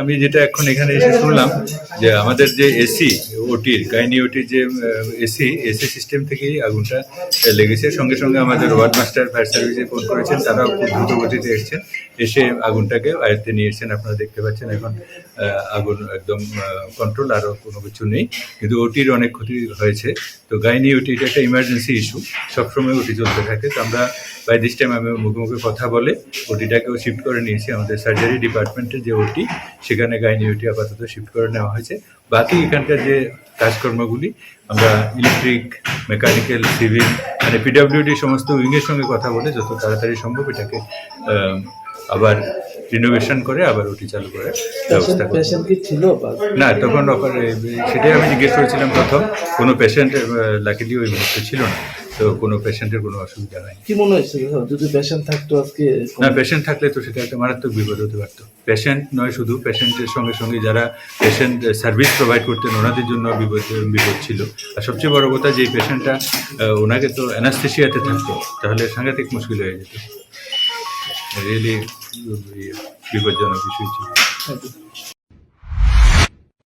আমি যেটা এখন এখানে এসে শুনলাম যে আমাদের যে এসি ওটির গাইনি ওটির যে এসি এসি সিস্টেম থেকেই আগুনটা লেগেছে। সঙ্গে সঙ্গে আমাদের ওয়ার্ড মাস্টার, ফায়ার সার্ভিসে ফোন করেছেন, তারাও খুব দ্রুত গতিতে এসেছেন। এসে আগুনটাকে আয়ত্তে নিয়ে এসেছেন। আপনারা দেখতে পাচ্ছেন এখন আগুন একদম কন্ট্রোল আরও কোনো কিছু নেই। কিন্তু ওটির অনেক ক্ষতি হয়েছে। তো গাইনি ওটি এটা একটা ইমার্জেন্সি ইস্যু সবসময় ওটি চলতে থাকে। তো আমরা বাই দিস টাইম আমি মুখে মুখে কথা বলে ওটিটাকেও শিফট করে নিয়েছি। আমাদের সার্জারি ডিপার্টমেন্টের যে ওটি সেখানে গাইনি ওটি আপাতত শিফট করে নেওয়া হয়েছে। বাকি এখানকার যে কাজকর্মগুলি আমরা ইলেকট্রিক মেকানিক্যাল সিভিল মানে পিডাব্লিউডি সমস্ত উইংয়ের সঙ্গে কথা বলে যত তাড়াতাড়ি সম্ভব এটাকে আবার রিনোভেশন করে আবার ওটি চালু করে ব্যবস্থা ছিল না তখন সেটাই আমি জিজ্ঞেস করেছিলাম প্রথম। কোনো পেশেন্ট লাকিলি ওই মুহূর্তে ছিল না। তো কোনো পেশেন্টের কোনো অসুবিধা নাই। কি মনে হয়েছে যদি পেশেন্ট থাকতো আজকে না পেশেন্ট থাকলে তো সেটা একটা মারাত্মক বিপদ হতে পারতো। পেশেন্ট নয় শুধু পেশেন্টের সঙ্গে সঙ্গে যারা পেশেন্ট সার্ভিস প্রোভাইড করতেন ওনাদের জন্য বিপদ বিপদ ছিল। আর সবচেয়ে বড় কথা যে পেশেন্টটা ওনাকে তো অ্যানাস্থেশিয়াতে থাকতো তাহলে সাংঘাতিক মুশকিল হয়ে যেত। রিয়েলি বিপজ্জনক বিষয় ছিল।